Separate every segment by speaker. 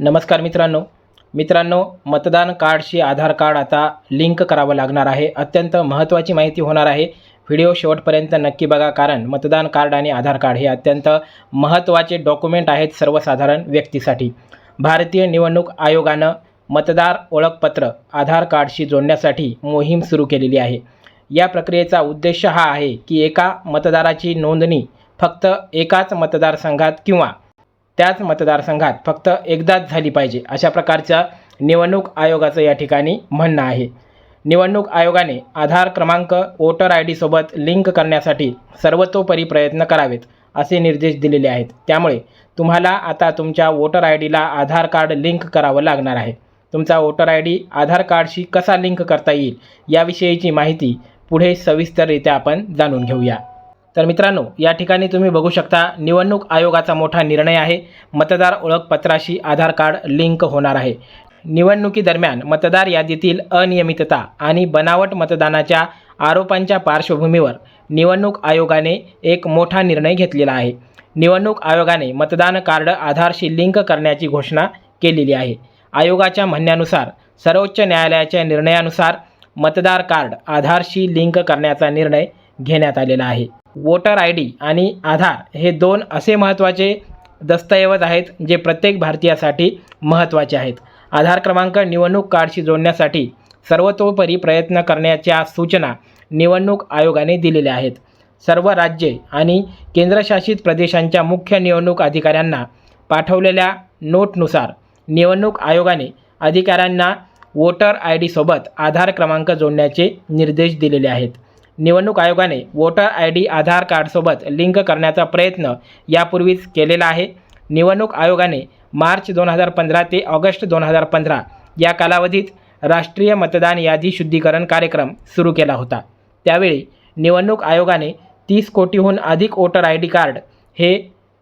Speaker 1: नमस्कार मित्रांनो. मित्रांनो मतदान कार्डशी आधार कार्ड आता लिंक करावं लागणार आहे. अत्यंत महत्त्वाची माहिती होणार आहे. व्हिडिओ शेवटपर्यंत नक्की बघा कारण मतदान कार्ड आणि आधार कार्ड हे अत्यंत महत्त्वाचे डॉक्युमेंट आहेत सर्वसाधारण व्यक्तीसाठी. भारतीय निवडणूक आयोगानं मतदार ओळखपत्र आधार कार्डशी जोडण्यासाठी मोहीम सुरू केलेली आहे. या प्रक्रियेचा उद्देश हा आहे की एका मतदाराची नोंदणी फक्त एकाच मतदारसंघात किंवा त्याच मतदारसंघात फक्त एकदाच झाली पाहिजे अशा प्रकारचं निवडणूक आयोगाचं या ठिकाणी म्हणणं आहे. निवडणूक आयोगाने आधार क्रमांक वोटर आय डीसोबत लिंक करण्यासाठी सर्वतोपरी प्रयत्न करावेत असे निर्देश दिलेले आहेत. त्यामुळे तुम्हाला आता तुमच्या वोटर आय डीला आधार कार्ड लिंक करावं लागणार आहे. तुमचा वोटर आय डी आधार कार्डशी कसा लिंक करता येईल याविषयीची माहिती पुढे सविस्तररित्या आपण जाणून घेऊया. तर मित्रांनो या ठिकाणी तुम्ही बघू शकता निवडणूक आयोगाचा मोठा निर्णय आहे. मतदार ओळखपत्राशी आधार कार्ड लिंक होणार आहे. निवडणुकीदरम्यान मतदार यादीतील अनियमितता आणि बनावट मतदानाच्या आरोपांच्या पार्श्वभूमीवर निवडणूक आयोगाने एक मोठा निर्णय घेतलेला आहे. निवडणूक आयोगाने मतदान कार्ड आधारशी लिंक करण्याची घोषणा केलेली आहे. आयोगाच्या म्हणण्यानुसार सर्वोच्च न्यायालयाच्या निर्णयानुसार मतदार कार्ड आधारशी लिंक करण्याचा निर्णय घेण्यात आलेला आहे. वोटर आय डी आणि आधार हे दोन असे महत्त्वाचे दस्तऐवज आहेत जे प्रत्येक भारतीयासाठी महत्त्वाचे आहेत. आधार क्रमांक निवडणूक कार्डशी जोडण्यासाठी सर्वतोपरी प्रयत्न करण्याच्या सूचना निवडणूक आयोगाने दिलेल्या आहेत. सर्व राज्ये आणि केंद्रशासित प्रदेशांच्या मुख्य निवडणूक अधिकाऱ्यांना पाठवलेल्या नोटनुसार निवडणूक आयोगाने अधिकाऱ्यांना वोटर आय डीसोबत आधार क्रमांक जोडण्याचे निर्देश दिलेले आहेत. निवडणूक आयोगाने वोटर आय डी आधार कार्डसोबत लिंक करण्याचा प्रयत्न यापूर्वीच केलेला आहे. निवडणूक आयोगाने मार्च दोन हजार पंधरा ते ऑगस्ट दोन हजार पंधरा या कालावधीत राष्ट्रीय मतदान यादी शुद्धीकरण कार्यक्रम सुरू केला होता. त्यावेळी निवडणूक आयोगाने तीस कोटीहून अधिक वोटर आय डी कार्ड हे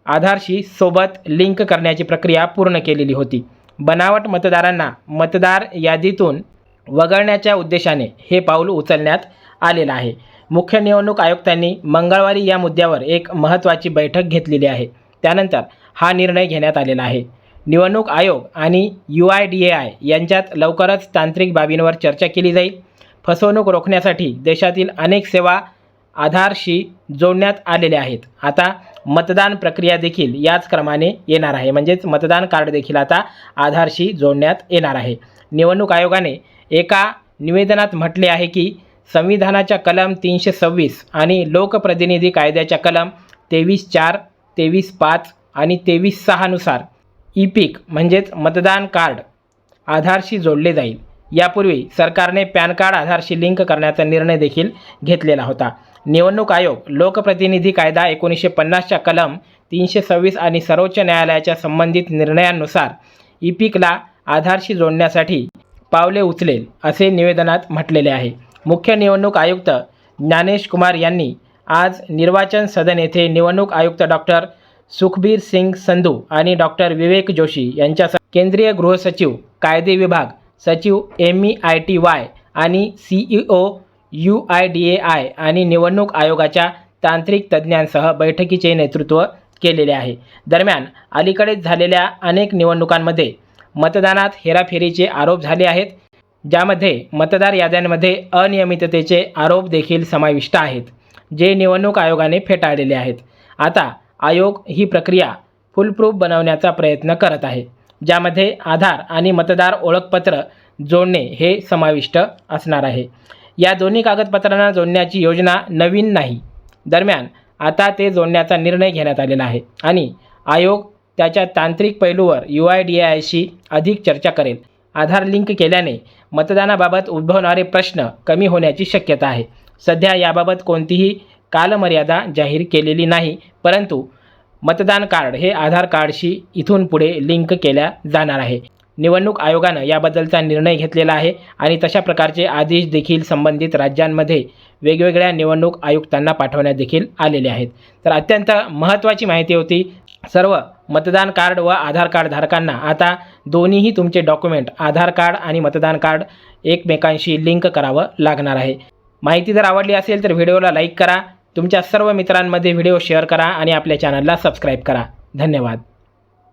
Speaker 1: आधारशी सोबत लिंक करण्याची प्रक्रिया पूर्ण केलेली होती. बनावट मतदारांना मतदार यादीतून वगळण्याच्या उद्देशाने हे पाऊल उचलण्यात आलेलं आहे. मुख्य निवडणूक आयुक्तांनी मंगळवारी या मुद्द्यावर एक महत्त्वाची बैठक घेतलेली आहे. त्यानंतर हा निर्णय घेण्यात आलेला आहे. निवडणूक आयोग आणि U I D A I यांच्यात लवकरच तांत्रिक बाबींवर चर्चा केली जाईल. फसवणूक रोखण्यासाठी देशातील अनेक सेवा आधारशी जोडण्यात आलेल्या आहेत. आता मतदान प्रक्रिया देखील याच क्रमाने येणार आहे. म्हणजेच मतदान कार्ड देखील आता आधारशी जोडण्यात येणार आहे. निवडणूक आयोगाने एका निवेदनात म्हटले आहे की संविधानाच्या कलम तीनशे सव्वीस आणि लोकप्रतिनिधी कायद्याच्या कलम तेवीस चार तेवीस पाच आणि तेवीस सहानुसार ई पीक म्हणजेच मतदान कार्ड आधारशी जोडले जाईल. यापूर्वी सरकारने पॅन कार्ड आधारशी लिंक करण्याचा निर्णय देखील घेतलेला होता. निवडणूक आयोग लोकप्रतिनिधी कायदा एकोणीसशे पन्नासच्या कलम तीनशे सव्वीस आणि सर्वोच्च न्यायालयाच्या संबंधित निर्णयांनुसार ई पीकला आधारशी जोडण्यासाठी पावले उचलेल असे निवेदनात म्हटलेले आहे. मुख्य निवडणूक आयुक्त ज्ञानेश कुमार यांनी आज निर्वाचन सदन येथे निवडणूक आयुक्त डॉक्टर सुखबीर सिंग संधू आणि डॉक्टर विवेक जोशी यांच्यासह केंद्रीय गृहसचिव कायदे विभाग सचिव M E I T Y आणि C E O U I D A I आणि निवडणूक आयोगाच्या तांत्रिक तज्ज्ञांसह बैठकीचे नेतृत्व केलेले आहे. दरम्यान अलीकडेच झालेल्या अनेक निवडणुकांमध्ये मतदानात हेराफेरीचे आरोप झाले आहेत ज्यामध्ये मतदार याद्यांमध्ये अनियमिततेचे आरोप देखील समाविष्ट आहेत जे निवडणूक आयोगाने फेटाळलेले आहेत. आता आयोग ही प्रक्रिया फुलप्रूफ बनवण्याचा प्रयत्न करत आहे ज्यामध्ये आधार आणि मतदार ओळखपत्र जोडणे हे समाविष्ट असणार आहे. या दोन्ही कागदपत्रांना जोडण्याची योजना नवीन नाही. दरम्यान आता ते जोडण्याचा निर्णय घेण्यात आलेला आहे आणि आयोग त्याच्या तांत्रिक पैलूवर यू आय डी आयशी अधिक चर्चा करेल. आधार लिंक केल्याने मतदानाबाबत उद्भवणारे प्रश्न कमी होण्याची शक्यता आहे. सध्या याबाबत कोणतीही कालमर्यादा जाहीर केलेली नाही परंतु मतदान कार्ड हे आधार कार्डशी इथून पुढे लिंक केल्या जाणार आहे. निवडणूक आयोगानं याबद्दलचा निर्णय घेतलेला आहे आणि तशा प्रकारचे आदेश देखील संबंधित राज्यांमध्ये वेगवेगळ्या निवडणूक आयुक्तांना पाठवण्यात देखील आलेले आहेत. तर अत्यंत महत्त्वाची माहिती होती. सर्व मतदान कार्ड व आधार कार्ड धारकांना. आता दोन्हीही तुमचे डॉक्युमेंट आधार कार्ड आणि मतदान कार्ड एकमेकांशी लिंक करावं लागणार आहे. माहिती जर आवडली असेल तर व्हिडिओला लाईक करा. तुमच्या सर्व मित्रांमध्ये व्हिडिओ शेअर करा आणि आपल्या चॅनलला सबस्क्राईब करा. धन्यवाद.